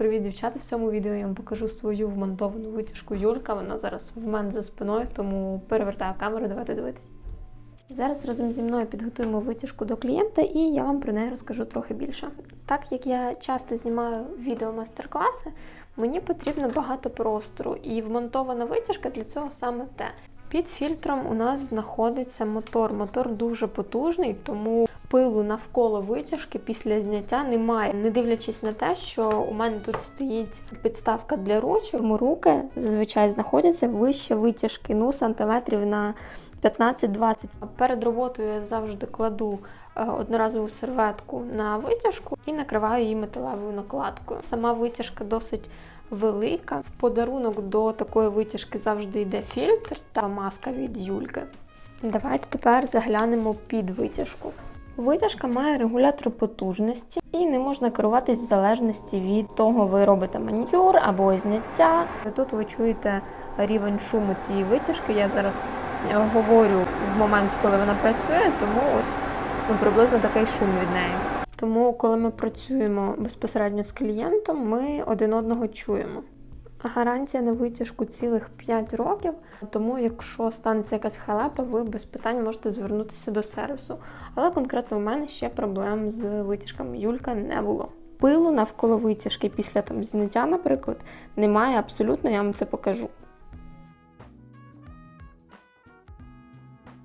Привіт, дівчата! В цьому відео я вам покажу свою вмонтовану витяжку Юлька. Вона зараз в мене за спиною, тому перевертаю камеру, давайте дивитися. Зараз разом зі мною підготуємо витяжку до клієнта і я вам про неї розкажу трохи більше. Так як я часто знімаю відео майстер-класи, мені потрібно багато простору, і вмонтована витяжка для цього саме те. Під фільтром у нас знаходиться мотор. Мотор дуже потужний, тому пилу навколо витяжки після зняття немає. Не дивлячись на те, що у мене тут стоїть підставка для ручок, тому руки зазвичай знаходяться вище витяжки, ну сантиметрів на 15-20. Перед роботою я завжди кладу е, одноразову серветку на витяжку і накриваю її металевою накладкою. Сама витяжка досить велика. В подарунок до такої витяжки завжди йде фільтр та маска від Юльки. Давайте тепер заглянемо під витяжку. Витяжка має регулятор потужності і не можна керуватись в залежності від того, ви робите манікюр або зняття. Тут ви чуєте рівень шуму цієї витяжки. Я зараз говорю в момент, коли вона працює, тому ось ну, приблизно такий шум від неї. Тому, коли ми працюємо безпосередньо з клієнтом, ми один одного чуємо. Гарантія на витяжку цілих 5 років, тому якщо станеться якась халепа, ви без питань можете звернутися до сервісу. Але конкретно у мене ще проблем з витяжками Юлька не було. Пилу навколо витяжки після там зняття, наприклад, немає абсолютно, я вам це покажу.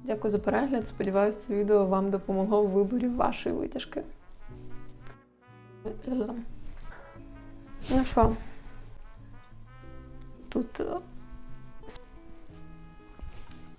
Дякую за перегляд. Сподіваюся, це відео вам допомогло у виборі вашої витяжки. Ну що, тут е,